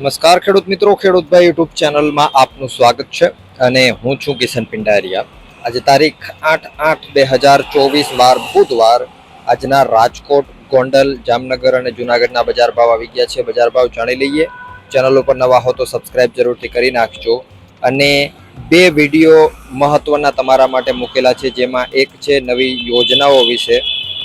નમસ્કાર ખેડૂત મિત્રો ખેડૂતભાઈ યુટ્યુબ ચેનલમાં આપનું સ્વાગત છે અને હું છું કિશન પિંડારિયા. આજે તારીખ આઠ આઠ બે હજાર ચોવીસ, વાર બુધવાર આજના રાજકોટ, ગોંડલ, જામનગર અને જુનાગઢના બજાર ભાવ આવી ગયા છે. બજાર ભાવ જાણી લઈએ. ચેનલ ઉપર નવા હો તો સબસ્ક્રાઈબ જરૂરથી કરી નાખજો. અને બે વીડિયો મહત્વના તમારા માટે મૂકેલા છે, જેમાં એક છે નવી યોજનાઓ વિશે.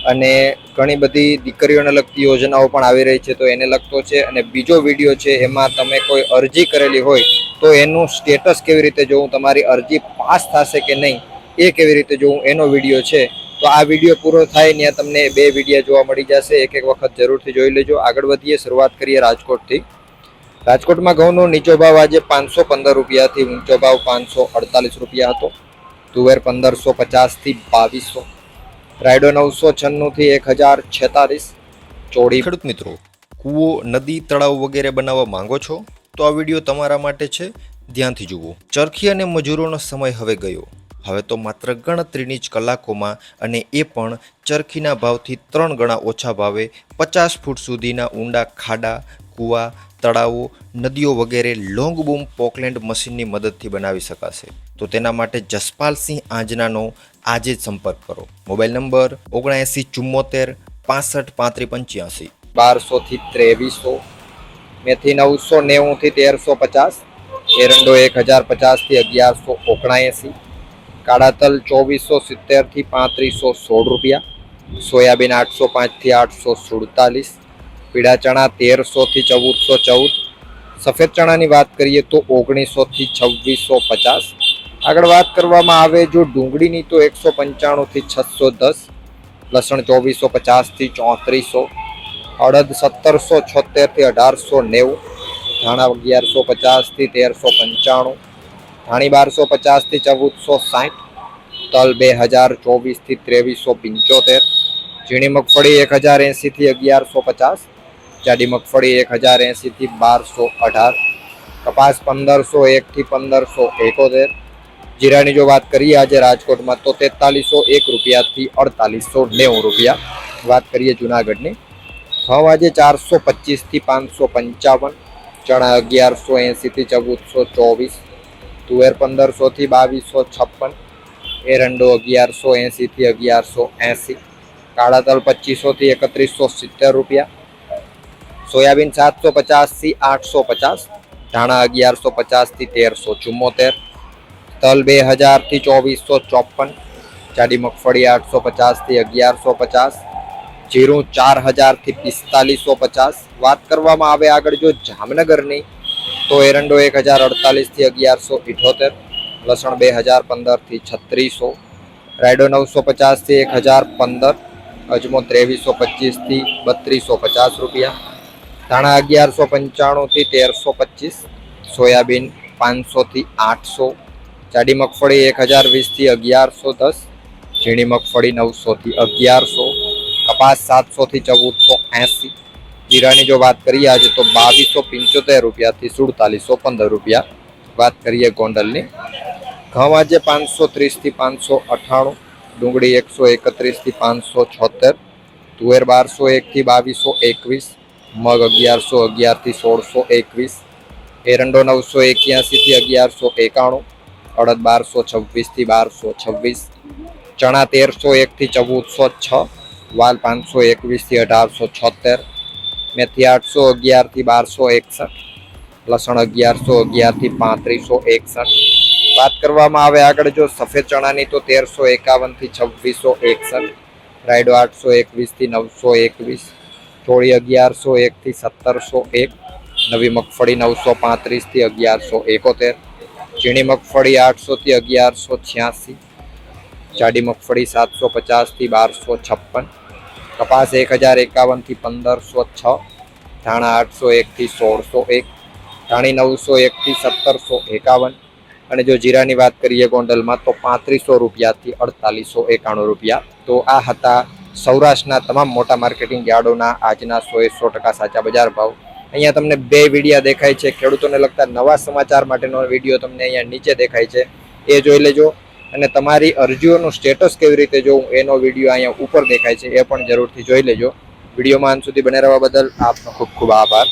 અને ઘણી બધી દીકરીઓને લગતી યોજનાઓ પણ આવી રહી છે, તો એને લગતો છે. અને બીજો વીડિયો છે, એમાં તમે કોઈ અરજી કરેલી હોય, તો એનું સ્ટેટસ કેવી રીતે જોવું, તમારી અરજી પાસ થશે કે નહીં, એ કેવી રીતે જોવું, એનો વીડિયો છે. તો આ વીડિયો પૂરો થાય, ત્યાં તમને બે વીડિયો જોવા મળી જશે. એક એક વખત જરૂરથી જોઈ લેજો. આગળ વધીએ, શરૂઆત કરીએ રાજકોટથી. રાજકોટમાં ઘઉંનો નીચો ભાવ આજે પાંચસો પંદર રૂપિયાથી ઊંચો ભાવ પાંચસો અડતાલીસ રૂપિયા હતો. તુવેર પંદરસો પચાસથી બાવીસો. રાયડો નવસો છન્નુંથી એક હજાર છેતાલીસ ચોડી ખેડૂત મિત્રો, કૂવો, નદી, તળાવ વગેરે બનાવવા માંગો છો? તો આ વીડિયો તમારા માટે છે. ધ્યાનથી જુઓ. ચરખી અને મજૂરોનો સમય હવે ગયો. હવે તો માત્ર ગણતરીની જ કલાકોમાં અને એ પણ ચરખીના ભાવથી ત્રણ ગણા ઓછા ભાવે પચાસ ફૂટ સુધીના ઊંડા ખાડા, કૂવા, તળાવો, નદીઓ વગેરે લોંગ બૂમ પોકલેન્ડ મશીનની મદદથી બનાવી શકાશે. તો તેના માટે જસપાલસિંહ આંજનાનો આજે જ સંપર્ક કરો. મોબાઈલ નંબર ઓગણએંસી ચુમ્મોતેર પાસઠ પાંત્રી પંચ્યાસી. બારસોથી ત્રેવીસો, મેથી નવસો નેવુંથી તેરસો પચાસ, એરંડો એક હજાર પચાસથી અગિયારસો ઓગણએંસી કાળા તલ ચોવીસો સિત્તેરથી પાંત્રીસો સોળ રૂપિયા, સોયાબીન આઠસો પાંચથી આઠસો સુડતાલીસ પીળા ચણા તેરસોથી ચૌદસો ચૌદ, સફેદ ચણાની વાત કરીએ તો ઓગણીસોથી છવ્વીસો પચાસ આગળ વાત કરવામાં આવે, જો ડુંગળીની તો એકસો પંચાણુંથી છસો દસ, લસણ ચોવીસો પચાસથી ચોત્રીસો, અડદ સત્તરસો છોતેરથી અઢારસો નેવું, ધાણા અગિયારસો પચાસથી તેરસો પંચાણું, ધાણી બારસો પચાસથી ચૌદસો સાઠ, તલ બે હજાર ચોવીસથી ત્રેવીસો પંચોતેર, ઝીણી મગફળી એક હજાર એંસીથી અગિયારસો પચાસ, જાડી મગફળી એક હજાર એંસીથી બારસો અઢાર, કપાસ પંદરસો એકથી પંદરસો એકોતેર જીરાની જો વાત કરીએ, આજે રાજકોટમાં તો તેતાલીસો એક રૂપિયાથી અડતાલીસો નેવું રૂપિયા. વાત કરીએ જુનાગઢની ઘઉં આજે ચારસો પચીસથી પાંચસો પંચાવન, ચણા અગિયારસો એંસીથી ચૌદસો ચોવીસ, તુવેર પંદરસોથી બાવીસો છપ્પન, એરંડો અગિયારસો એંસીથી અગિયારસો એંસી કાળા તલ પચીસોથી એકત્રીસો સિત્તેર રૂપિયા, સોયાબીન સાતસો પચાસથી આઠસો પચાસ, ધાણા અગિયારસો પચાસથી તેરસો ચુમ્મોતેર તલ બે હજારથી ચોવીસો ચોપન, જાડી મગફળી આઠસો પચાસથી અગિયારસો પચાસ, જીરું ચાર હજારથી પિસ્તાલીસો પચાસ. વાત કરવામાં આવે આગળ જો જામનગરની, તો એરંડો એક હજાર અડતાલીસથી અગિયારસો ઇઠોતેર, લસણ બે હજાર પંદરથી છત્રીસો, રાયડો નવસો પચાસથી એક હજાર પંદર, અજમો ત્રેવીસો પચીસથી બત્રીસો પચાસ રૂપિયા, ધાણા અગિયારસો પંચાણુંથી તેરસો પચીસ, સોયાબીન પાંચસોથી આઠસો જાડી મગફળી એક હજાર વીસથી અગિયારસો દસ, ઝીણી મગફળી નવસોથી અગિયારસો, કપાસ સાતસોથી ચૌદસો એંસી. જીરાની જો વાત કરીએ આજે તો બાવીસો પંચોતેર રૂપિયાથી સુડતાલીસો પંદર રૂપિયા. વાત કરીએ ગોંડલની. ઘઉં આજે પાંચસો ત્રીસથી પાંચસો અઠ્ઠાણું, ડુંગળી એકસો એકત્રીસથી પાંચસો છોતેર, તુવેર બારસો એકથી બાવીસો એકવીસ, મગ અગિયારસો અગિયારથી સોળસો એકવીસ, એરંડો નવસો એક્યાસીથી અગિયારસો એકાણું અડદ બારસો છવ્વીસથી બારસો છવ્વીસ, ચણા તેરસો એકથી ચૌદસો છ, વાલ પાંચસો એકવીસથી અઢારસો છોતેર, મેથી આઠસો અગિયારથી બારસો એકસઠ, લસણ અગિયારસો અગિયારથી પાંત્રીસો એકસઠ. વાત કરવામાં આવે આગળ જો સફેદ ચણાની તો તેરસો એકાવનથી છવ્વીસો એકસઠ, રાયડો આઠસો એકવીસથી નવસો એકવીસ, ચોળી અગિયારસો એકથી સત્તરસો એક, નવી મગફળી નવસો પાંત્રીસથી અગિયારસો એકોતેર ઝીણી મગફળી આઠસોથી અગિયારસો છ્યાસી, જાડી મગફળી સાતસો પચાસથી બારસો છપ્પન, કપાસ એક હજાર એકાવનથી પંદરસો છ, ધાણા આઠસો એકથી સોળસો એક, ધાણી નવસો એકથી સત્તરસો એકાવન અને જો જીરાની વાત કરીએ ગોંડલમાં તો પાંત્રીસો રૂપિયાથી અડતાલીસો એકાણું રૂપિયા. તો આ હતા સૌરાષ્ટ્રના તમામ મોટા માર્કેટિંગ યાર્ડોના આજના સો એ સો ટકા સાચા બજાર ભાવ. અહીંયા તમને બે વિડીયા દેખાય છે. ખેડૂતોને લગતા નવા સમાચાર માટેનો વીડિયો તમને અહીંયા નીચે દેખાય છે. એ જોઈ લેજો. અને તમારી અરજીઓનું સ્ટેટસ કેવી રીતે જોવું એનો વીડિયો અહીંયા ઉપર દેખાય છે. એ પણ જરૂરથી જોઈ લેજો. વિડીયોમાં અંત સુધી બને રહેવા બદલ આપનો ખૂબ ખૂબ આભાર.